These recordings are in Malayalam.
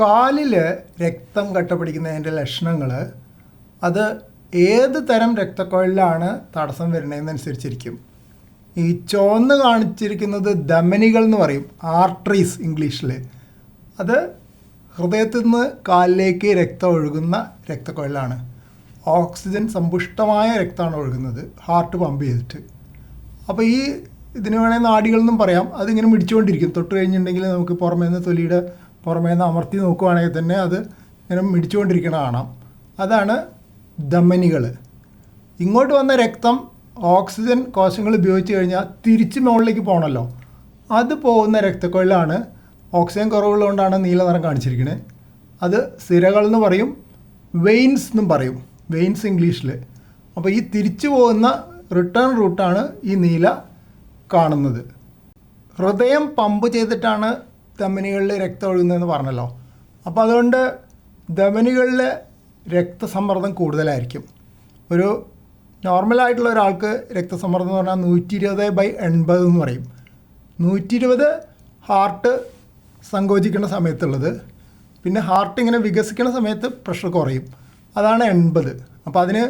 കാലിൽ രക്തം കട്ട പിടിക്കുന്നതിന്റെ ലക്ഷണങ്ങൾ അത് ഏത് തരം രക്തക്കൊഴലിലാണ് തടസ്സം വരുന്നതെന്നനുസരിച്ചിരിക്കും. ഈ ചുവന്ന് കാണിച്ചിരിക്കുന്നത് ധമനികൾ എന്ന് പറയും ആർട്ടറീസ് ഇംഗ്ലീഷിൽ അത് ഹൃദയത്തിൽ നിന്ന് കാലിലേക്ക് രക്തം ഒഴുകുന്ന രക്തക്കൊഴലാണ്. ഓക്സിജൻ സമ്പുഷ്ടമായ രക്തമാണ് ഒഴുകുന്നത് ഹാർട്ട് പമ്പ് ചെയ്തിട്ട്. അപ്പോൾ ഈ ഇതിന് വേണേൽ നാടികളെന്നും പറയാം അതിങ്ങനെ മിടിച്ചുകൊണ്ടിരിക്കും. തൊട്ട് കഴിഞ്ഞിട്ടുണ്ടെങ്കിൽ നമുക്ക് പുറമേ നിന്ന് തൊലിയുടെ പുറമേ നിന്ന് അമർത്തി നോക്കുവാണെങ്കിൽ തന്നെ അത് ഇങ്ങനെ മിടിച്ചുകൊണ്ടിരിക്കണ കാണാം. അതാണ് ധമനികൾ ഇങ്ങോട്ട് വന്ന രക്തം ഓക്സിജൻ കോശങ്ങൾ ഉപയോഗിച്ച് കഴിഞ്ഞാൽ തിരിച്ച് മുകളിലേക്ക് പോകണമല്ലോ അത് പോകുന്ന രക്തക്കൊഴലാണ് ഓക്സിജൻ കുറവുള്ളതുകൊണ്ടാണ് നീല നിറം കാണിച്ചിരിക്കുന്നത് അത് സിരകൾ എന്ന് പറയും വെയിൻസ് എന്നും പറയും. വെയിൻസ് ഇംഗ്ലീഷിൽ അപ്പോൾ ഈ തിരിച്ചു പോകുന്ന റിട്ടേൺ റൂട്ടാണ് ഈ നീല കാണുന്നത്. ഹൃദയം പമ്പ് ചെയ്തിട്ടാണ് ധമനികളിൽ രക്തം ഒഴുകുന്നതെന്ന് പറഞ്ഞല്ലോ. അപ്പോൾ അതുകൊണ്ട് ധമനികളിൽ രക്തസമ്മർദ്ദം കൂടുതലായിരിക്കും. ഒരു നോർമലായിട്ടുള്ള ഒരാൾക്ക് രക്തസമ്മർദ്ദം എന്ന് പറഞ്ഞാൽ നൂറ്റി ഇരുപത് ബൈ എൺപത് എന്ന് പറയും. നൂറ്റി ഇരുപത് ഹാർട്ട് സങ്കോചിക്കുന്ന സമയത്തുള്ളത്. പിന്നെ ഹാർട്ട് ഇങ്ങനെ വികസിക്കുന്ന സമയത്ത് പ്രഷർ കുറയും. അതാണ് എൺപത്. അപ്പോൾ അതിന്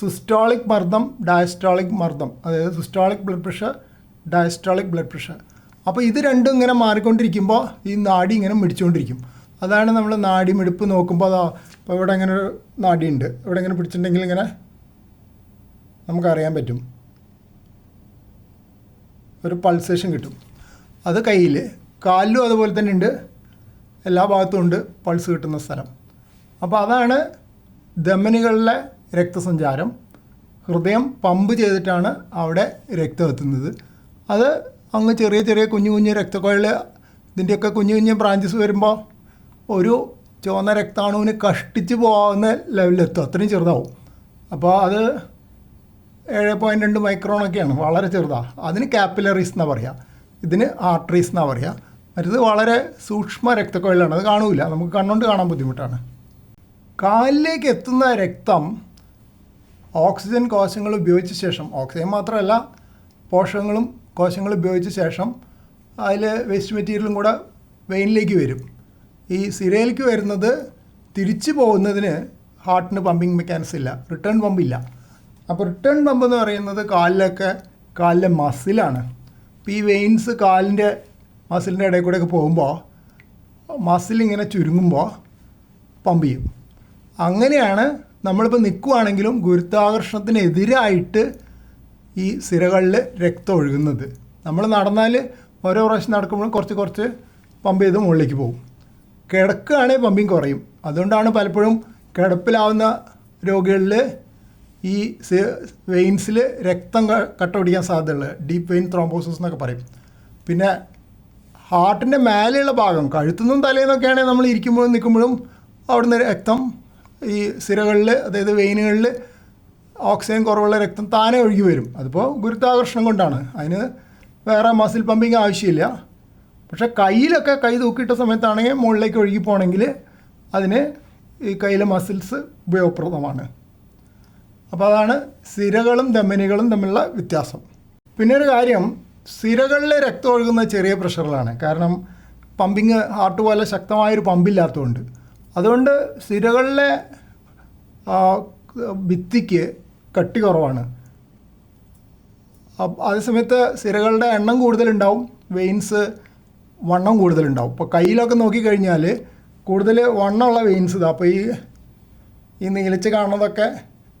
സിസ്റ്റോളിക് മർദ്ദം ഡയസ്റ്റോളിക് മർദ്ദം. അതായത് systolic blood pressure diastolic blood pressure. അപ്പോൾ ഇത് രണ്ടും ഇങ്ങനെ മാറിക്കൊണ്ടിരിക്കുമ്പോൾ ഈ നാടി ഇങ്ങനെ മിടിച്ചുകൊണ്ടിരിക്കും അതാണ് നമ്മൾ നാടി മിടിപ്പ് നോക്കുമ്പോൾ അതാ ഇപ്പോൾ ഇവിടെ ഇങ്ങനെ ഒരു നാടിയുണ്ട്. ഇവിടെ ഇങ്ങനെ പിടിച്ചിട്ടുണ്ടെങ്കിൽ ഇങ്ങനെ നമുക്കറിയാൻ പറ്റും. ഒരു പൾസേഷൻ കിട്ടും. അത് കയ്യിൽ കാലിലും അതുപോലെ തന്നെ ഉണ്ട്. എല്ലാ ഭാഗത്തും ഉണ്ട് പൾസ് കിട്ടുന്ന സ്ഥലം. അപ്പോൾ അതാണ് ധമനികളിലെ രക്തസഞ്ചാരം. ഹൃദയം പമ്പ് ചെയ്തിട്ടാണ് അവിടെ രക്തം എത്തുന്നത്. അത് അങ്ങ് ചെറിയ ചെറിയ കുഞ്ഞു കുഞ്ഞു രക്തക്കോഴൽ ഇതിന്റെയൊക്കെ കുഞ്ഞു കുഞ്ഞു ബ്രാഞ്ചസ് വരുമ്പോൾ ഒരു ചുവന്ന രക്താണുവിന് കഷ്ടിച്ച് പോകാവുന്ന ലെവലിലെത്തും അത്രയും ചെറുതാവും. അപ്പോൾ അത് ഏഴ് പോയിന്റ് രണ്ട് മൈക്രോണൊക്കെയാണ് വളരെ ചെറുതാണ് അതിന് കാപ്പിലറീസ് എന്നാണ് പറയുക ഇതിന് ആർട്ടറീസ് എന്നാണ് പറയുക മറ്റത് വളരെ സൂക്ഷ്മ രക്തക്കൊഴലാണ്. അത് കാണൂല. നമുക്ക് കണ്ണുകൊണ്ട് കാണാൻ ബുദ്ധിമുട്ടാണ്. കാലിലേക്ക് എത്തുന്ന രക്തം ഓക്സിജൻ കോശങ്ങൾ ഉപയോഗിച്ച ശേഷം ഓക്സിജൻ മാത്രമല്ല പോഷകങ്ങളും കോശങ്ങൾ ഉപയോഗിച്ച ശേഷം അതിൽ വേസ്റ്റ് മെറ്റീരിയലും കൂടെ വെയിനിലേക്ക് വരും. ഈ സിരയിലേക്ക് വരുന്നത് തിരിച്ചു പോകുന്നതിന് ഹാർട്ടിന് പമ്പിങ് മെക്കാനിസം ഇല്ല. റിട്ടേൺ പമ്പ് ഇല്ല. അപ്പോൾ റിട്ടേൺ പമ്പ് എന്ന് പറയുന്നത് കാലിലൊക്കെ കാലിലെ മസിലാണ് അപ്പോൾ ഈ വെയിൻസ് കാലിന്റെ മസിലിന്റെ ഇടയിൽ കൂടെയൊക്കെ പോകുമ്പോൾ മസിൽ ഇങ്ങനെ ചുരുങ്ങുമ്പോൾ പമ്പ് ചെയ്യും. അങ്ങനെയാണ് നമ്മളിപ്പോൾ നിൽക്കുവാണെങ്കിലും ഗുരുത്വാകർഷണത്തിനെതിരായിട്ട് ഈ സിരകളിൽ രക്തം ഒഴുകുന്നത്. നമ്മൾ നടന്നാൽ ഓരോ പ്രാവശ്യം നടക്കുമ്പോഴും കുറച്ച് കുറച്ച് പമ്പ് ചെയ്ത് മുകളിലേക്ക് പോകും. കിടക്കുകയാണെങ്കിൽ പമ്പിങ് കുറയും. അതുകൊണ്ടാണ് പലപ്പോഴും കിടപ്പിലാവുന്ന രോഗികളിൽ ഈ വെയിൻസിൽ രക്തം കട്ട പിടിക്കാൻ സാധ്യതയുള്ളത്. ഡീപ്പ് വെയിൻ ത്രോംബോസിസ് എന്നൊക്കെ പറയും. പിന്നെ ഹാർട്ടിന്റെ മേലെയുള്ള ഭാഗം കഴുത്തുനിന്നും തലേന്നൊക്കെയാണെങ്കിൽ നമ്മൾ ഇരിക്കുമ്പോഴും നിൽക്കുമ്പോഴും അവിടുന്ന് രക്തം ഈ സിരകളിൽ അതായത് വെയിനുകളിൽ ഓക്സിജൻ കുറവുള്ള രക്തം താനെ ഒഴുകി വരും. അതിപ്പോൾ ഗുരുത്വാകർഷണം കൊണ്ടാണ്. അതിന് വേറെ മസിൽ പമ്പിങ് ആവശ്യമില്ല. പക്ഷേ കയ്യിലൊക്കെ കൈ തൂക്കിയിട്ട സമയത്താണെങ്കിൽ മുകളിലേക്ക് ഒഴുകി പോകണമെങ്കിൽ അതിന് ഈ കയ്യിലെ മസിൽസ് ഉപയോഗപ്രദമാണ്. അപ്പോൾ അതാണ് സിരകളും ധമനികളും തമ്മിലുള്ള വ്യത്യാസം. പിന്നെ ഒരു കാര്യം സിരകളിലെ രക്തം ഒഴുകുന്ന ചെറിയ പ്രഷറിലാണ്. കാരണം പമ്പിങ് ഹാർട്ട് പോലെ ശക്തമായൊരു പമ്പില്ലാത്തതുകൊണ്ട് അതുകൊണ്ട് സിരകളിലെ ഭിത്തിക്ക് കട്ടി കുറവാണ്. അതേ അതേസമയത്ത് സിരകളുടെ എണ്ണം കൂടുതലുണ്ടാവും വെയിൻസ് വണ്ണം കൂടുതലുണ്ടാവും. ഇപ്പോൾ കയ്യിലൊക്കെ നോക്കിക്കഴിഞ്ഞാൽ കൂടുതൽ വണ്ണമുള്ള വെയിൻസ് ഇതാ. അപ്പോൾ ഈ ഈ നീളിച്ച് കാണുന്നതൊക്കെ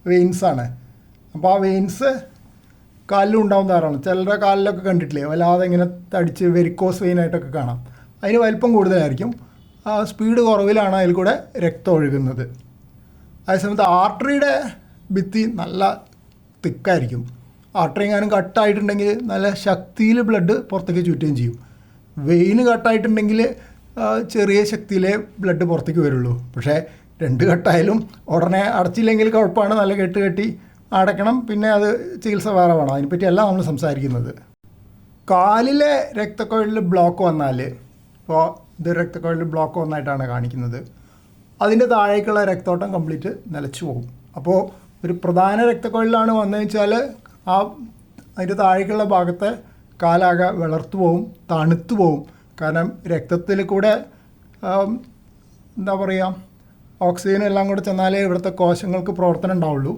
വെയിൻസാണ് അപ്പോൾ ആ വെയിൻസ് കാലിലും ഉണ്ടാവും ധാരാളം. ചിലരുടെ കാലിലൊക്കെ കണ്ടിട്ടില്ലേ? വല്ലാതെ ഇങ്ങനെ തടിച്ച് വെരിക്കോസ് വെയിനായിട്ടൊക്കെ കാണാം. അതിന് വലിപ്പം കൂടുതലായിരിക്കും. സ്പീഡ് കുറവിലാണ് അതിൽ കൂടെ രക്തം ഒഴുകുന്നത്. അതേസമയത്ത് ആർട്ടറിയുടെ ഭിത്തി നല്ല തിക്കായിരിക്കും. ആർട്ടറി എങ്ങാനും കട്ടായിട്ടുണ്ടെങ്കിൽ നല്ല ശക്തിയിൽ ബ്ലഡ് പുറത്തേക്ക് ചുറ്റുകയും ചെയ്യും. വെയിന് കട്ടായിട്ടുണ്ടെങ്കിൽ ചെറിയ ശക്തിയിലേ ബ്ലഡ് പുറത്തേക്ക് വരുള്ളൂ. പക്ഷേ രണ്ട് കട്ടായാലും ഉടനെ അടച്ചില്ലെങ്കിൽ കുഴപ്പമാണ്. നല്ല കെട്ട് കെട്ടി അടയ്ക്കണം. പിന്നെ അത് ചികിത്സ വേറെ വേണം. അതിനെപ്പറ്റിയല്ല നമ്മൾ സംസാരിക്കുന്നത്. കാലിലെ രക്തക്കൊഴലിൽ ബ്ലോക്ക് വന്നാൽ ഇപ്പോൾ ഇത് രക്തക്കൊഴലിൽ ബ്ലോക്ക് വന്നായിട്ടാണ് കാണിക്കുന്നത്. അതിന്റെ താഴേക്കുള്ള രക്തോട്ടം കംപ്ലീറ്റ് നിലച്ചു പോകും. അപ്പോൾ ഒരു പ്രധാന രക്തക്കൊഴിലാണ് വന്നതെന്ന് വെച്ചാൽ ആ അതിന്റെ താഴേക്കുള്ള ഭാഗത്തെ കാലാകെ വിളർത്തു പോവും തണുത്തു പോവും. കാരണം രക്തത്തിൽ കൂടെ എന്താ പറയുക ഓക്സിജൻ എല്ലാം കൂടെ ചെന്നാലേ ഇവിടുത്തെ കോശങ്ങൾക്ക് പ്രവർത്തനം ഉണ്ടാവുള്ളൂ.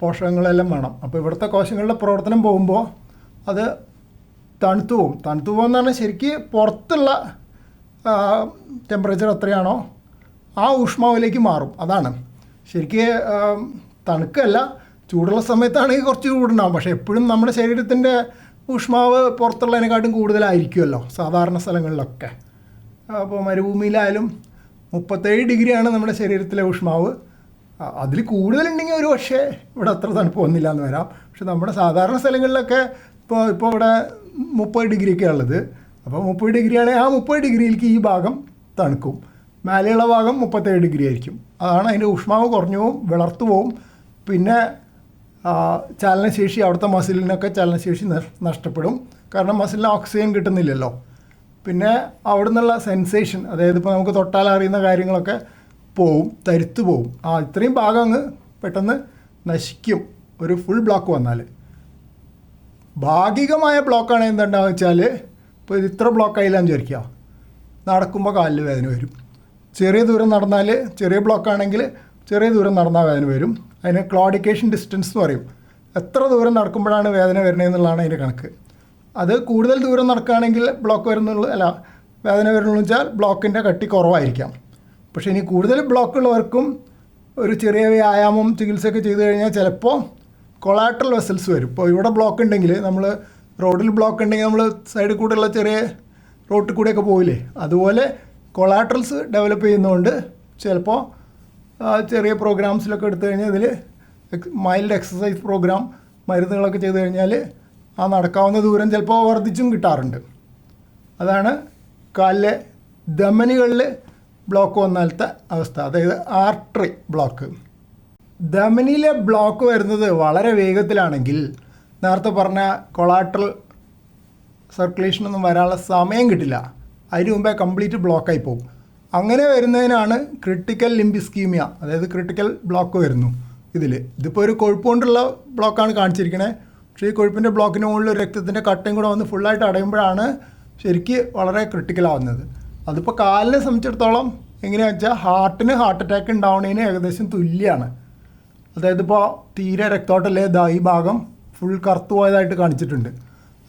പോഷകങ്ങളെല്ലാം വേണം. അപ്പോൾ ഇവിടുത്തെ കോശങ്ങളുടെ പ്രവർത്തനം പോകുമ്പോൾ അത് തണുത്തു പോകും തണുത്തു പോകുന്ന പറഞ്ഞാൽ ശരിക്ക് പുറത്തുള്ള ടെമ്പറേച്ചർ എത്രയാണോ ആ ഊഷ്മാവിലേക്ക് മാറും. അതാണ്. ശരിക്ക് തണുക്കല്ല. ചൂടുള്ള സമയത്താണെങ്കിൽ കുറച്ച് ചൂടുണ്ടാവും. പക്ഷേ എപ്പോഴും നമ്മുടെ ശരീരത്തിന്റെ ഊഷ്മാവ് പുറത്തുള്ളതിനെക്കാട്ടും കൂടുതലായിരിക്കുമല്ലോ സാധാരണ സ്ഥലങ്ങളിലൊക്കെ. അപ്പോൾ മരുഭൂമിയിലായാലും മുപ്പത്തേഴ് ഡിഗ്രിയാണ് നമ്മുടെ ശരീരത്തിലെ ഊഷ്മാവ്. അതിൽ കൂടുതലുണ്ടെങ്കിൽ ഒരു പക്ഷേ ഇവിടെ അത്ര തണുപ്പ് വന്നില്ല എന്ന് വരാം. പക്ഷെ നമ്മുടെ സാധാരണ സ്ഥലങ്ങളിലൊക്കെ ഇപ്പോൾ ഇപ്പോൾ ഇവിടെ മുപ്പത് ഡിഗ്രിയൊക്കെ ഉള്ളത്. അപ്പോൾ മുപ്പത് ഡിഗ്രി ആണെങ്കിൽ ആ മുപ്പത് ഡിഗ്രിയിലേക്ക് ഈ ഭാഗം തണുക്കും. മേലെയുള്ള ഭാഗം മുപ്പത്തേഴ് ഡിഗ്രി ആയിരിക്കും അതാണ് അതിന്റെ ഊഷ്മാവ് കുറഞ്ഞു പോവും വിളർത്തു പോവും. പിന്നെ ചലനശേഷി അവിടുത്തെ മസിലിനൊക്കെ ചലനശേഷി നഷ്ടപ്പെടും. കാരണം മസിലിന് ഓക്സിജൻ കിട്ടുന്നില്ലല്ലോ. പിന്നെ അവിടെ നിന്നുള്ള സെൻസേഷൻ അതായത് ഇപ്പോൾ നമുക്ക് തൊട്ടാൽ അറിയുന്ന കാര്യങ്ങളൊക്കെ പോവും തരുത്തു പോവും. ആ ഇത്രയും ഭാഗം അങ്ങ് പെട്ടെന്ന് നശിക്കും. ഒരു ഫുൾ ബ്ലോക്ക് വന്നാൽ ഭാഗികമായ ബ്ലോക്കാണ് എന്താണെന്ന് വെച്ചാൽ ഇപ്പോൾ ഇത്ര ബ്ലോക്ക് ആയില്ലാന്ന് വിചാരിക്കുക. നടക്കുമ്പോൾ കാലിൽ വേദന വരും. ചെറിയ ദൂരം നടന്നാൽ ചെറിയ ബ്ലോക്ക് ആണെങ്കിൽ ചെറിയ ദൂരം നടന്നാൽ വേദന വരും. അതിന് ക്ലോഡിക്കേഷൻ ഡിസ്റ്റൻസ് എന്ന് പറയും. എത്ര ദൂരം നടക്കുമ്പോഴാണ് വേദന വരുന്നതെന്നുള്ളതാണ് അതിന്റെ കണക്ക്. അത് കൂടുതൽ ദൂരം നടക്കുകയാണെങ്കിൽ ബ്ലോക്ക് വരുന്നുള്ളൂ. അല്ല വേദന വരുന്നുള്ളൂ വെച്ചാൽ ബ്ലോക്കിന്റെ കട്ടി കുറവായിരിക്കാം. പക്ഷേ ഇനി കൂടുതൽ ബ്ലോക്കുള്ളവർക്കും ഒരു ചെറിയ വ്യായാമം ചികിത്സയൊക്കെ ചെയ്തു കഴിഞ്ഞാൽ ചിലപ്പോൾ കൊളാട്രൽ വെസൽസ് വരും. ഇപ്പോൾ ഇവിടെ ബ്ലോക്ക് ഉണ്ടെങ്കിൽ നമ്മൾ റോഡിൽ ബ്ലോക്ക് ഉണ്ടെങ്കിൽ നമ്മൾ സൈഡിൽ കൂടെയുള്ള ചെറിയ റോട്ടിൽ കൂടെയൊക്കെ പോയില്ലേ? അതുപോലെ കൊളാട്രൽസ് ഡെവലപ്പ് ചെയ്യുന്നതുകൊണ്ട് ചിലപ്പോൾ ചെറിയ പ്രോഗ്രാംസിലൊക്കെ എടുത്തു കഴിഞ്ഞാൽ ഇതിൽ മൈൽഡ് എക്സസൈസ് പ്രോഗ്രാം മരുന്നുകളൊക്കെ ചെയ്തു കഴിഞ്ഞാൽ ആ നടക്കാവുന്ന ദൂരം ചിലപ്പോൾ വർദ്ധിച്ചും കിട്ടാറുണ്ട്. അതാണ് കാലിലെ ധമനികളിൽ ബ്ലോക്ക് വന്നാലത്തെ അവസ്ഥ. അതായത് ആർട്ടറി ബ്ലോക്ക്. ധമനിയിലെ ബ്ലോക്ക് വരുന്നത് വളരെ വേഗത്തിലാണെങ്കിൽ നേരത്തെ പറഞ്ഞ കൊളാട്രൽ സർക്കുലേഷനൊന്നും വരാനുള്ള സമയം കിട്ടില്ല. അതിന് മുമ്പേ കംപ്ലീറ്റ് ബ്ലോക്കായി പോകും. അങ്ങനെ വരുന്നതിനാണ് ക്രിട്ടിക്കൽ ലിംബിസ്കീമിയ അതായത് ക്രിട്ടിക്കൽ ബ്ലോക്ക് വരുന്നു ഇതിൽ ഇതിപ്പോൾ ഒരു കൊഴുപ്പ് കൊണ്ടുള്ള ബ്ലോക്കാണ് കാണിച്ചിരിക്കണേ. പക്ഷേ ഈ കൊഴുപ്പിന്റെ ബ്ലോക്കിന് മുകളിൽ രക്തത്തിന്റെ കട്ടയും കൂടെ വന്ന് ഫുള്ളായിട്ട് അടയുമ്പോഴാണ് ശരിക്ക് വളരെ ക്രിട്ടിക്കൽ ആവുന്നത്. അതിപ്പോൾ കാലിനെ സംബന്ധിച്ചിടത്തോളം എങ്ങനെയാണെന്ന് വെച്ചാൽ ഹാർട്ടിന് ഹാർട്ട് അറ്റാക്ക് ഉണ്ടാവുന്നതിന് ഏകദേശം തുല്യമാണ് അതായത് ഇപ്പോൾ തീരെ രക്തോട്ടല്ലേ ദാ ഈ ഭാഗം ഫുൾ കറുത്തു പോയതായിട്ട് കാണിച്ചിട്ടുണ്ട്.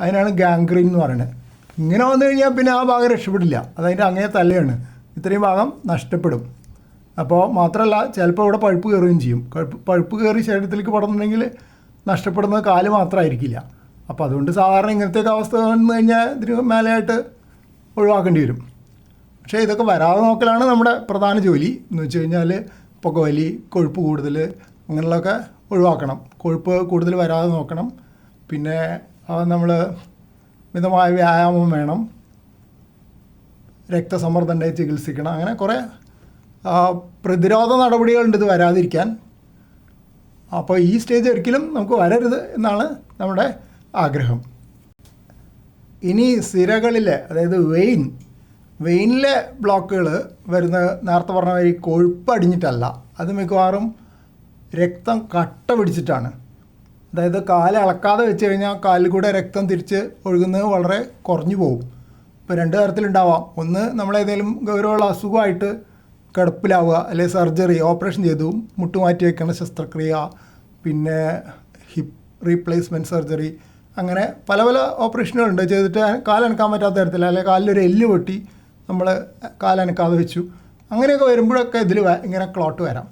അതിനാണ് ഗാംഗ്രീൻ എന്ന് പറയുന്നത്. ഇങ്ങനെ വന്നു കഴിഞ്ഞാൽ പിന്നെ ആ ഭാഗം രക്ഷപ്പെടില്ല. അതതിന്റെ അങ്ങേ തലയാണ്. ഇത്രയും ഭാഗം നഷ്ടപ്പെടും. അപ്പോൾ മാത്രമല്ല ചിലപ്പോൾ ഇവിടെ പഴുപ്പ് കയറുകയും ചെയ്യും. പഴുപ്പ് കയറി ശരീരത്തിലേക്ക് പടർന്നുണ്ടെങ്കിൽ നഷ്ടപ്പെടുന്നത് കാൽ മാത്രമായിരിക്കില്ല. അപ്പോൾ അതുകൊണ്ട് സാധാരണ ഇങ്ങനത്തെയൊക്കെ അവസ്ഥ വന്നു കഴിഞ്ഞാൽ ഇതിന് മേലെയായിട്ട് ഒഴിവാക്കേണ്ടി വരും. പക്ഷേ ഇതൊക്കെ വരാതെ നോക്കലാണ് നമ്മുടെ പ്രധാന ജോലി. എന്ന് വെച്ച് കഴിഞ്ഞാൽ പുകവലി കൊഴുപ്പ് കൂടുതൽ അങ്ങനെയുള്ളതൊക്കെ ഒഴിവാക്കണം. കൊഴുപ്പ് കൂടുതൽ വരാതെ നോക്കണം. പിന്നെ നമ്മൾ മിതമായ വ്യായാമം വേണം. രക്തസമ്മർദ്ദം ഉണ്ടായി ചികിത്സിക്കണം. അങ്ങനെ കുറേ പ്രതിരോധ നടപടികളുണ്ട് ഇത് വരാതിരിക്കാൻ. അപ്പോൾ ഈ സ്റ്റേജ് ഒരിക്കലും നമുക്ക് വരരുത് എന്നാണ് നമ്മുടെ ആഗ്രഹം. ഇനി സിരകളിലെ അതായത് വെയിൻ വെയിനിലെ ബ്ലോക്കുകൾ വരുന്ന നേരത്തെ പറഞ്ഞ കൊഴുപ്പ് അടിഞ്ഞിട്ടല്ല. അത് മിക്കവാറും രക്തം കട്ട പിടിച്ചിട്ടാണ്. അതായത് കാൽ ഇളക്കാതെ വെച്ച് കഴിഞ്ഞാൽ കാലിൽ കൂടെ രക്തം തിരിച്ച് ഒഴുകുന്നത് വളരെ കുറഞ്ഞു പോകും. ഇപ്പോൾ രണ്ട് തരത്തിലുണ്ടാവാം. ഒന്ന് നമ്മളേതെങ്കിലും ഗൗരവമുള്ള അസുഖമായിട്ട് കിടപ്പിലാവുക അല്ലെങ്കിൽ സർജറി ഓപ്പറേഷൻ ചെയ്തു മുട്ടുമാറ്റി വയ്ക്കുന്ന ശസ്ത്രക്രിയ പിന്നെ ഹിപ്പ് റീപ്ലേസ്മെന്റ് സർജറി അങ്ങനെ പല പല ഓപ്പറേഷനുകളുണ്ട്. ചെയ്തിട്ട് കാലനക്കാൻ പറ്റാത്ത തരത്തിൽ അല്ലെങ്കിൽ കാലിലൊരു എല്ല് പൊട്ടി നമ്മൾ കാലനക്കാതെ വെച്ചു. അങ്ങനെയൊക്കെ വരുമ്പോഴൊക്കെ ഇതിൽ ഇങ്ങനെ ക്ലോട്ട് വരാം.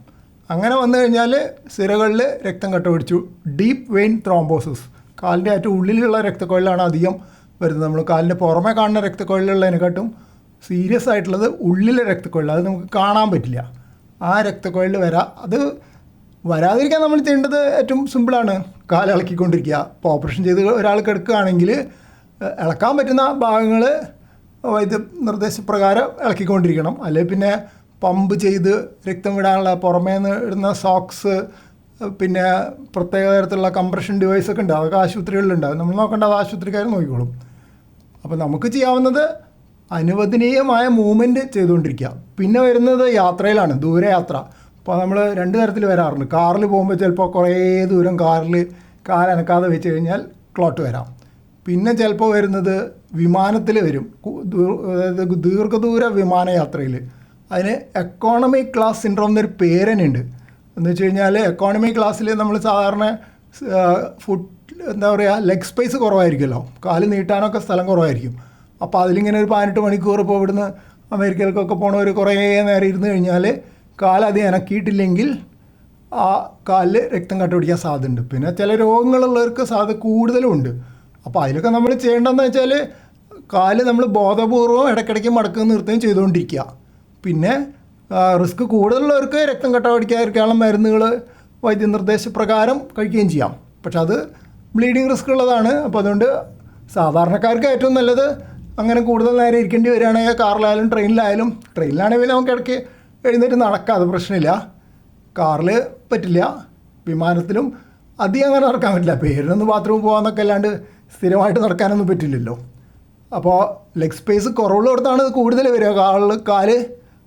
അങ്ങനെ വന്നു കഴിഞ്ഞാൽ സിരകളിൽ രക്തം കട്ട പിടിച്ചു. Deep vein thrombosis. കാലിന്റെ ഏറ്റവും ഉള്ളിലുള്ള രക്തക്കൊഴിലാണ് അധികം വരുന്നത്. നമ്മൾ കാലിന്റെ പുറമെ കാണുന്ന രക്തക്കൊഴലുള്ളതിനെക്കാട്ടും സീരിയസ് ആയിട്ടുള്ളത് ഉള്ളിലെ രക്തക്കൊഴൽ. അത് നമുക്ക് കാണാൻ പറ്റില്ല. ആ രക്തക്കൊഴൽ വരാ അത് വരാതിരിക്കാൻ നമ്മൾ ചെയ്യേണ്ടത് ഏറ്റവും സിമ്പിളാണ് കാലിളക്കിക്കൊണ്ടിരിക്കുക ഇപ്പോൾ ഓപ്പറേഷൻ ചെയ്ത് ഒരാൾ കിടക്കുകയാണെങ്കിൽ ഇളക്കാൻ പറ്റുന്ന ഭാഗങ്ങൾ വൈദ്യ നിർദ്ദേശപ്രകാരം ഇളക്കിക്കൊണ്ടിരിക്കണം. അല്ലെങ്കിൽ പിന്നെ പമ്പ് ചെയ്ത് രക്തം വിടാനുള്ള പുറമേ നിന്ന് ഇടുന്ന സോക്സ് പിന്നെ പ്രത്യേക തരത്തിലുള്ള കംപ്രഷൻ ഡിവൈസ് ഒക്കെ ഉണ്ട്. അതൊക്കെ ആശുപത്രികളിലുണ്ടാകും നമ്മൾ നോക്കേണ്ട അത് ആശുപത്രിക്കാർ നോക്കിക്കോളും. അപ്പോൾ നമുക്ക് ചെയ്യാവുന്നത് അനുവദനീയമായ മൂവ്മെന്റ് ചെയ്തുകൊണ്ടിരിക്കുക. പിന്നെ വരുന്നത് യാത്രയിലാണ്. ദൂരയാത്ര. അപ്പോൾ നമ്മൾ രണ്ട് തരത്തിൽ വരാറുണ്ട്. കാറിൽ പോകുമ്പോൾ ചിലപ്പോൾ കുറേ ദൂരം കാറിൽ കാലനക്കാതെ വെച്ച് കഴിഞ്ഞാൽ ക്ലോട്ട് വരാം. പിന്നെ ചിലപ്പോൾ വരുന്നത് വിമാനത്തിൽ വരും. അതായത് ദീർഘദൂര വിമാനയാത്രയിൽ അതിന് എക്കോണമി ക്ലാസ് സിൻഡ്രോം എന്നൊരു പേരനുണ്ട് എന്ന് വെച്ച് കഴിഞ്ഞാൽ എക്കോണമി ക്ലാസ്സിൽ നമ്മൾ സാധാരണ ഫുഡ് എന്താ പറയുക ലെഗ് സ്പേസ് കുറവായിരിക്കുമല്ലോ. കാൽ നീട്ടാനൊക്കെ സ്ഥലം കുറവായിരിക്കും. അപ്പോൾ അതിലിങ്ങനെ ഒരു പതിനെട്ട് മണിക്കൂർ ഇപ്പോൾ ഇവിടുന്ന് അമേരിക്കയിലേക്കൊക്കെ പോണവർ കുറേ നേരം ഇരുന്ന് കഴിഞ്ഞാൽ കാലത് ഇണക്കിയിട്ടില്ലെങ്കിൽ ആ കാലിൽ രക്തം കട്ട പിടിക്കാൻ സാധ്യതയുണ്ട്. പിന്നെ ചില രോഗങ്ങളുള്ളവർക്ക് സാധ്യത കൂടുതലും ഉണ്ട്. അപ്പോൾ അതിലൊക്കെ നമ്മൾ ചെയ്യേണ്ടതെന്ന് വെച്ചാൽ കാൽ നമ്മൾ ബോധപൂർവം ഇടയ്ക്കിടയ്ക്ക് മടക്കം നിർത്തുകയും ചെയ്തുകൊണ്ടിരിക്കുക. പിന്നെ റിസ്ക് കൂടുതലുള്ളവർക്ക് രക്തം കട്ട പിടിക്കാതിരിക്കാനുള്ള മരുന്നുകൾ വൈദ്യനിർദ്ദേശപ്രകാരം കഴിക്കുകയും ചെയ്യാം. പക്ഷെ അത് ബ്ലീഡിങ് റിസ്ക് ഉള്ളതാണ്. അപ്പോൾ അതുകൊണ്ട് സാധാരണക്കാർക്ക് ഏറ്റവും നല്ലത് അങ്ങനെ കൂടുതൽ നേരം ഇരിക്കേണ്ടി വരികയാണെങ്കിൽ കാറിലായാലും ട്രെയിനിലായാലും ട്രെയിനിലാണെങ്കിൽ നമുക്ക് ഇടയ്ക്ക് എഴുന്നേറ്റ് നടക്കാം അത് പ്രശ്നമില്ല. കാറിൽ പറ്റില്ല വിമാനത്തിലും അധികം അങ്ങനെ നടക്കാൻ പറ്റില്ല. പേരിനൊന്ന് ബാത്റൂമിൽ പോകാമെന്നൊക്കെ അല്ലാണ്ട് സ്ഥിരമായിട്ട് നടക്കാനൊന്നും പറ്റില്ലല്ലോ. അപ്പോൾ ലെഗ് സ്പേസ് കുറവുള്ളിടത്താണ് കൂടുതൽ വരിക. കാളിൽ കാൽ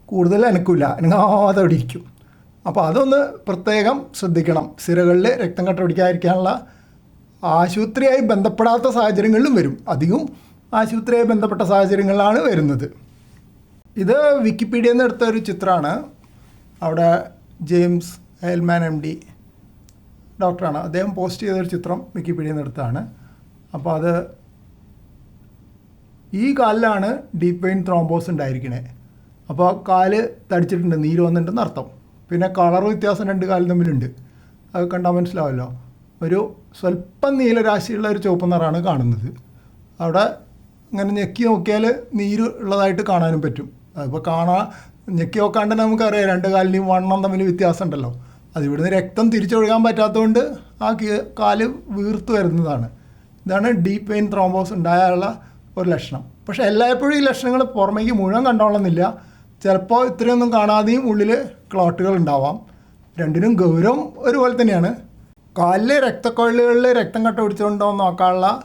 കൂടുതൽ അനക്കില്ല അനങ്ങാതെ അവിടെ ഇരിക്കും. അപ്പോൾ അതൊന്ന് പ്രത്യേകം ശ്രദ്ധിക്കണം. സിരകളിൽ രക്തം കട്ട പിടിക്കാതിരിക്കാനുള്ള ആശുപത്രിയായി ബന്ധപ്പെടാത്ത സാഹചര്യങ്ങളിലും വരും. അധികവും ആശുപത്രിയായി ബന്ധപ്പെട്ട സാഹചര്യങ്ങളിലാണ് വരുന്നത്. ഇത് വിക്കിപീഡിയയിൽ നിന്ന് എടുത്ത ഒരു ചിത്രമാണ്. അവിടെ ജെയിംസ് ഹെൽമാൻ എം ഡി ഡോക്ടറാണ്. അദ്ദേഹം പോസ്റ്റ് ചെയ്തൊരു ചിത്രം വിക്കിപീഡിയയിൽ നിന്ന് എടുത്തതാണ്. അപ്പോൾ അത് ഈ കാലിലാണ് ഡീപ്പ് വെയിൻ ത്രോംബോസ് ഉണ്ടായിരിക്കണേ. അപ്പോൾ കാൽ തടിച്ചിട്ടുണ്ട് നീര് വന്നിട്ടുണ്ടെന്ന് അർത്ഥം. പിന്നെ കളർ വ്യത്യാസം രണ്ട് കാലും തമ്മിലുണ്ട്. അത് കണ്ടാൽ മനസ്സിലാവല്ലോ. ഒരു സ്വല്പം നീലരാശിയുള്ള ഒരു ചുവപ്പ് നിറാണ് കാണുന്നത്. അവിടെ ഇങ്ങനെ ഞെക്കി നോക്കിയാൽ നീര് ഉള്ളതായിട്ട് കാണാനും പറ്റും. അതിപ്പോൾ കാണാൻ ഞെക്കി നോക്കാണ്ട് നമുക്കറിയാം രണ്ട് കാലിനെയും വണ്ണം തമ്മിൽ വ്യത്യാസം ഉണ്ടല്ലോ അത് ഇവിടുന്ന് രക്തം തിരിച്ചൊഴുകാൻ പറ്റാത്തതുകൊണ്ട് ആ കാൽ വീർത്ത് വരുന്നതാണ്. ഇതാണ് ഡീപ്പ് വെയിൻ ത്രോംബോസ് ഉണ്ടായാലുള്ള ഒരു ലക്ഷണം. പക്ഷേ എല്ലായ്പ്പോഴും ഈ ലക്ഷണങ്ങൾ പുറമേക്ക് മുഴുവൻ കണ്ടോളന്നില്ല. ചിലപ്പോൾ ഇത്രയൊന്നും കാണാതെയും ഉള്ളിൽ ക്ലോട്ടുകൾ ഉണ്ടാവാം. രണ്ടിനും ഗൗരവം ഒരുപോലെ തന്നെയാണ്. കാലിലെ രക്തക്കൊഴലുകളിൽ രക്തം കട്ട പിടിച്ചുകൊണ്ടോ നോക്കാനുള്ള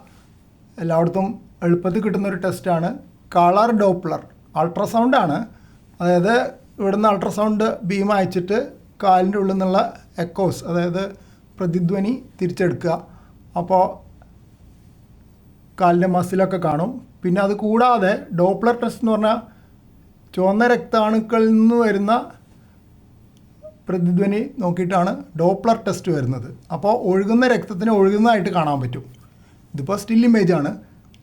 എല്ലായിടത്തും എളുപ്പത്തിൽ കിട്ടുന്ന ഒരു ടെസ്റ്റാണ് കളർ ഡോപ്ലർ അൾട്രാസൗണ്ട് ആണ്. അതായത് ഇവിടുന്ന് അൾട്രാസൗണ്ട് ബീം അയച്ചിട്ട് കാലിന്റെ ഉള്ളിൽ നിന്നുള്ള എക്കോസ് അതായത് പ്രതിധ്വനി തിരിച്ചെടുക്കുക. അപ്പോൾ കാലിന്റെ മസിലൊക്കെ കാണും. പിന്നെ അത് കൂടാതെ ഡോപ്ലർ ടെസ്റ്റ് എന്ന് പറഞ്ഞാൽ ചുവന്ന രക്താണുക്കളിൽ നിന്ന് വരുന്ന പ്രതിധ്വനി നോക്കിയിട്ടാണ് ഡോപ്ലർ ടെസ്റ്റ് വരുന്നത്. അപ്പോൾ ഒഴുകുന്ന രക്തത്തിന് ഒഴുകുന്നതായിട്ട് കാണാൻ പറ്റും. ഇതിപ്പോൾ സ്റ്റിൽ ഇമേജ് ആണ്.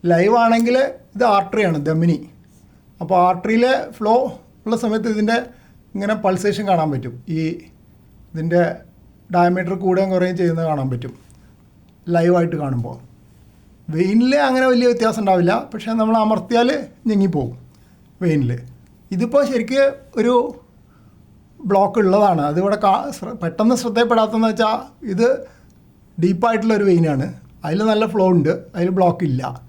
ലൈവ് ആണെങ്കിൽ ഇത് ആർട്ടറിയാണ് ധമിനി. അപ്പോൾ ആർട്ടറിയിലെ ഫ്ലോ ഉള്ള സമയത്ത് ഇതിന്റെ ഇങ്ങനെ പൾസേഷൻ കാണാൻ പറ്റും. ഈ ഇതിന്റെ ഡയമീറ്റർ കൂടുകയും കുറയുകയും ചെയ്യുന്നത് കാണാൻ പറ്റും. ലൈവായിട്ട് കാണുമ്പോൾ വെയിനിൽ അങ്ങനെ വലിയ വ്യത്യാസം ഉണ്ടാവില്ല. പക്ഷേ നമ്മൾ അമർത്തിയാൽ ഞെങ്ങിപ്പോകും. വെയിനിൽ ഇതിപ്പോൾ ശരിക്ക് ഒരു ബ്ലോക്ക് ഉള്ളതാണ്. അതിവിടെ കാ പെട്ടെന്ന് ശ്രദ്ധയപ്പെടാത്തതെന്ന് വെച്ചാൽ ഇത് ഡീപ്പായിട്ടുള്ള ഒരു വെയിനാണ് അതിൽ നല്ല ഫ്ലോ ഉണ്ട്. അതിൽ ബ്ലോക്ക് ഇല്ല.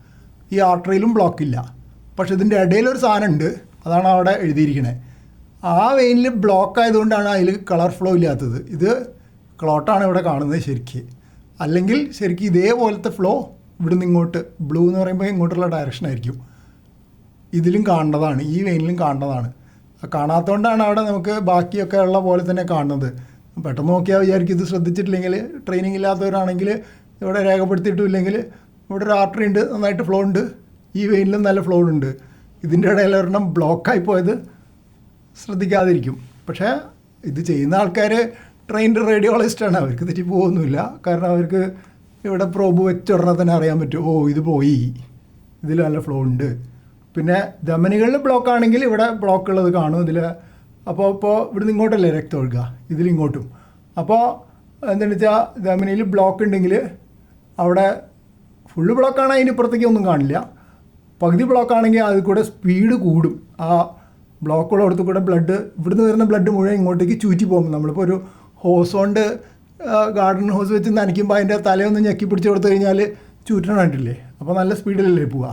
ഈ ആർട്ടറിയിലും ബ്ലോക്ക് ഇല്ല. പക്ഷെ ഇതിന്റെ ഇടയിലൊരു സാധനം ഉണ്ട്. അതാണ് അവിടെ എഴുതിയിരിക്കണേ. ആ വെയിനിൽ ബ്ലോക്ക് ആയതുകൊണ്ടാണ് അതിൽ കളർ ഫ്ലോ ഇല്ലാത്തത്. ഇത് ക്ലോട്ടാണ് ഇവിടെ കാണുന്നത് ശരിക്ക്. അല്ലെങ്കിൽ ശരിക്കും ഇതേപോലത്തെ ഫ്ലോ ഇവിടുന്ന് ഇങ്ങോട്ട് ബ്ലൂ എന്ന് പറയുമ്പോൾ ഇങ്ങോട്ടുള്ള ഡയറക്ഷൻ ആയിരിക്കും. ഇതിലും കാണേണ്ടതാണ് ഈ വെയിനിലും കാണേണ്ടതാണ് കാണാത്തതുകൊണ്ടാണ് അവിടെ നമുക്ക് ബാക്കിയൊക്കെ ഉള്ള പോലെ തന്നെ കാണുന്നത്. പെട്ടെന്ന് നോക്കിയാൽ വിചാരിക്കും ഇത് ശ്രദ്ധിച്ചിട്ടില്ലെങ്കിൽ ട്രെയിനിങ് ഇല്ലാത്തവരാണെങ്കിൽ ഇവിടെ രേഖപ്പെടുത്തിയിട്ടുമില്ലെങ്കിൽ ഇവിടെ ഒരു ആർട്ടറി ഉണ്ട് നന്നായിട്ട് ഫ്ലോ ഉണ്ട്. ഈ വെയിനിലും നല്ല ഫ്ലോ ഉണ്ട്. ഇതിന്റെ ഇടയിൽ ഒരെണ്ണം ബ്ലോക്കായി പോയത് ശ്രദ്ധിക്കാതിരിക്കും. പക്ഷേ ഇത് ചെയ്യുന്ന ആൾക്കാർ ട്രെയിൻഡ് റേഡിയോളജിസ്റ്റാണ് അവർക്ക് തെറ്റി പോകുന്നില്ല കാരണം അവർക്ക് ഇവിടെ പ്രോബ് വെച്ചുടനെ തന്നെ അറിയാൻ പറ്റും ഓ ഇത് പോയി. ഇതിൽ നല്ല ഫ്ലോ ഉണ്ട്. പിന്നെ ധമനികളിൽ ബ്ലോക്ക് ആണെങ്കിൽ ഇവിടെ ബ്ലോക്ക് ഉള്ളത് കാണും ഇതിൽ. അപ്പോൾ ഇപ്പോൾ ഇവിടുന്ന് ഇങ്ങോട്ടല്ലേ രക്തം ഒഴുകുക ഇതിലിങ്ങോട്ടും അപ്പോൾ എന്താണെന്ന് വെച്ചാൽ ധമനിയിൽ ബ്ലോക്ക് ഉണ്ടെങ്കിൽ അവിടെ ഫുള്ള് ബ്ലോക്കാണ് അതിന്റെ ഇപ്പുറത്തേക്ക് ഒന്നും കാണില്ല. പകുതി ബ്ലോക്ക് ആണെങ്കിൽ അതിൽ കൂടെ സ്പീഡ് കൂടും. ആ ബ്ലോക്കുള്ള അടുത്ത് കൂടെ ബ്ലഡ് ഇവിടുന്ന് വരുന്ന ബ്ലഡ് മുഴുവൻ ഇങ്ങോട്ടേക്ക് ചൂറ്റി പോകും. നമ്മളിപ്പോൾ ഒരു ഹോസ് കൊണ്ട് ഗാർഡൻ ഹോസ് വെച്ച് നനയ്ക്കുമ്പോൾ അതിന്റെ തലയൊന്ന് ഞെക്കി പിടിച്ച് കൊടുത്തു കഴിഞ്ഞാൽ ചൂറ്റണം കണ്ടില്ലേ? അപ്പോൾ നല്ല സ്പീഡിലല്ലേ പോവുക.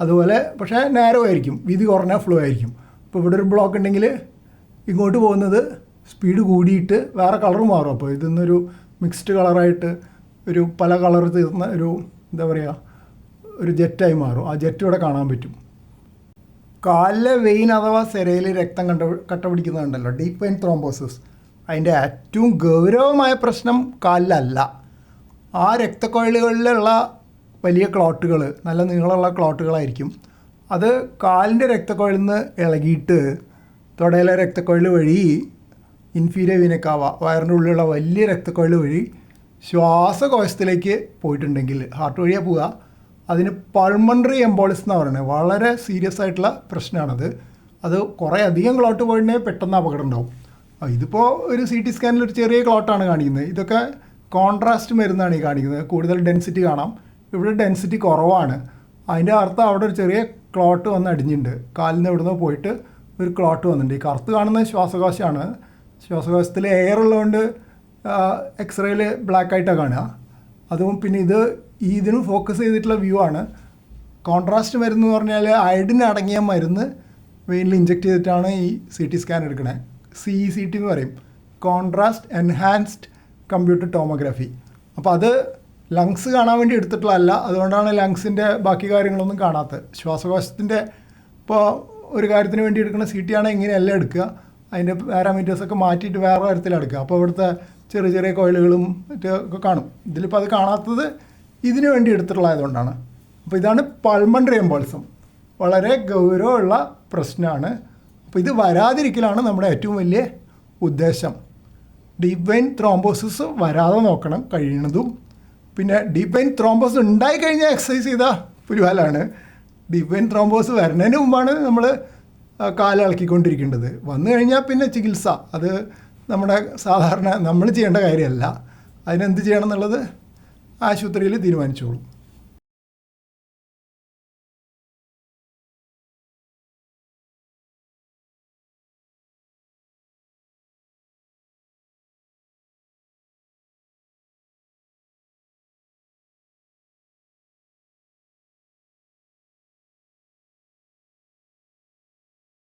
അതുപോലെ പക്ഷേ നാരോ ആയിരിക്കും. വീതി കുറഞ്ഞ ഫ്ലോ ആയിരിക്കും. ഇപ്പോൾ ഇവിടെ ഒരു ബ്ലോക്ക് ഉണ്ടെങ്കിൽ ഇങ്ങോട്ട് പോകുന്നത് സ്പീഡ് കൂടിയിട്ട് വേറെ കളർ മാറും. അപ്പോൾ ഇതിന്നൊരു മിക്സ്ഡ് കളറായിട്ട് ഒരു പല കളർ തീർന്ന ഒരു എന്താ പറയുക ഒരു ജെറ്റായി മാറും. ആ ജെറ്റ് ഇവിടെ കാണാൻ പറ്റും. കാലിലെ വെയിൻ അഥവാ സെരയിൽ രക്തം കണ്ട കട്ട പിടിക്കുന്നുണ്ടല്ലോ ഡീപ്പ് വെയിൻ ത്രോംബോസിസ് അതിന്റെ ഏറ്റവും ഗൗരവമായ പ്രശ്നം കാലിലല്ല. ആ രക്തക്കൊഴലുകളിലുള്ള വലിയ ക്ലോട്ടുകൾ നല്ല നീളമുള്ള ക്ലോട്ടുകളായിരിക്കും. അത് കാലിന്റെ രക്തക്കൊഴലിൽ നിന്ന് ഇളകിയിട്ട് തുടയിലെ രക്തക്കൊഴൽ വഴി ഇൻഫീരിയർ വിനക്കാവ വയറിന്റെ ഉള്ളിലുള്ള വലിയ രക്തക്കൊഴൽ വഴി ശ്വാസകോശത്തിലേക്ക് പോയിട്ടുണ്ടെങ്കിൽ ഹാർട്ട് വഴിയാണ് പോവുക. അതിന് പൾമണറി എംബോളിസ് എന്ന് പറയുന്നത്. വളരെ സീരിയസ് ആയിട്ടുള്ള പ്രശ്നമാണത്. അത് കുറേ അധികം ക്ലോട്ട് പോയിട്ടുണ്ടെങ്കിൽ പെട്ടെന്ന് അപകടം ഉണ്ടാവും. ഇതിപ്പോൾ ഒരു സി ടി സ്കാനിൽ ഒരു ചെറിയ ക്ലോട്ടാണ് കാണിക്കുന്നത്. ഇതൊക്കെ കോൺട്രാസ്റ്റ് മരുന്നാണ് ഈ കാണിക്കുന്നത്. കൂടുതൽ ഡെൻസിറ്റി കാണാം. ഇവിടെ ഡെൻസിറ്റി കുറവാണ്. അതിന്റെ അർത്ഥം അവിടെ ഒരു ചെറിയ ക്ലോട്ട് വന്ന് അടിഞ്ഞിട്ടുണ്ട്. കാലിൽ നിന്ന് ഇവിടുന്ന് പോയിട്ട് ഒരു ക്ലോട്ട് വന്നിട്ടുണ്ട്. ഈ കറുത്ത് കാണുന്ന ശ്വാസകോശമാണ് ശ്വാസകോശത്തിൽ എയർ ഉള്ളതുകൊണ്ട് എക്സ്റേയിൽ ബ്ലാക്ക് ആയിട്ടാണ് കാണുക. അതും പിന്നെ ഇത് ഈ ഇതിനും ഫോക്കസ് ചെയ്തിട്ടുള്ള വ്യൂ ആണ്. കോൺട്രാസ്റ്റ് മരുന്ന് എന്ന് പറഞ്ഞാൽ അയഡിൻ അടങ്ങിയ മരുന്ന് വെയിനിൽ ഇഞ്ചെക്ട് ചെയ്തിട്ടാണ് ഈ സി ടി സ്കാൻ എടുക്കണേ. സി ഇ സി ടി എന്ന് പറയും. കോൺട്രാസ്റ്റ് എൻഹാൻസ്ഡ് കമ്പ്യൂട്ടർ ടോമോഗ്രാഫി അപ്പോൾ അത് ലങ്സ് കാണാൻ വേണ്ടി എടുത്തിട്ടുള്ളതല്ല. അതുകൊണ്ടാണ് ലങ്സിന്റെ ബാക്കി കാര്യങ്ങളൊന്നും കാണാത്തത്. ശ്വാസകോശത്തിന്റെ ഇപ്പോൾ ഒരു കാര്യത്തിന് വേണ്ടി എടുക്കുന്ന സി ടി ആണ് ഇങ്ങനെയല്ല എടുക്കുക. അതിന്റെ പാരാമീറ്റേഴ്സൊക്കെ മാറ്റിയിട്ട് വേറെ തരത്തിലെടുക്കുക അപ്പോൾ ഇവിടുത്തെ ചെറിയ ചെറിയ കോയിലുകളും മറ്റൊക്കെ കാണും. ഇതിലിപ്പോൾ അത് കാണാത്തത് ഇതിനു വേണ്ടി എടുത്തിട്ടുള്ളതുകൊണ്ടാണ് അപ്പോൾ ഇതാണ് പൾമണ്ടറി എംബോൾസം വളരെ ഗൗരവമുള്ള പ്രശ്നമാണ്. അപ്പോൾ ഇത് വരാതിരിക്കലാണ് നമ്മുടെ ഏറ്റവും വലിയ ഉദ്ദേശം. ഡീപ് വെയിൻ ത്രോംബോസിസ് വരാതെ നോക്കണം കഴിയണതും പിന്നെ ഡീപ്പ് വെയിൻ ത്രോംബോസ് ഉണ്ടായി കഴിഞ്ഞാൽ എക്സസൈസ് ചെയ്താൽ പുരുവാലാണ് ഡീപ്പ് വെയിൻ ത്രോംബോസ് വരുന്നതിന് മുമ്പാണ് നമ്മൾ കാലിളക്കിക്കൊണ്ടിരിക്കേണ്ടത് വന്നു കഴിഞ്ഞാൽ പിന്നെ ചികിത്സ. അത് നമ്മുടെ സാധാരണ നമ്മൾ ചെയ്യേണ്ട കാര്യമല്ല. അതിനെന്ത് ചെയ്യണം എന്നുള്ളത് ആശുപത്രിയിൽ തീരുമാനിച്ചോളും.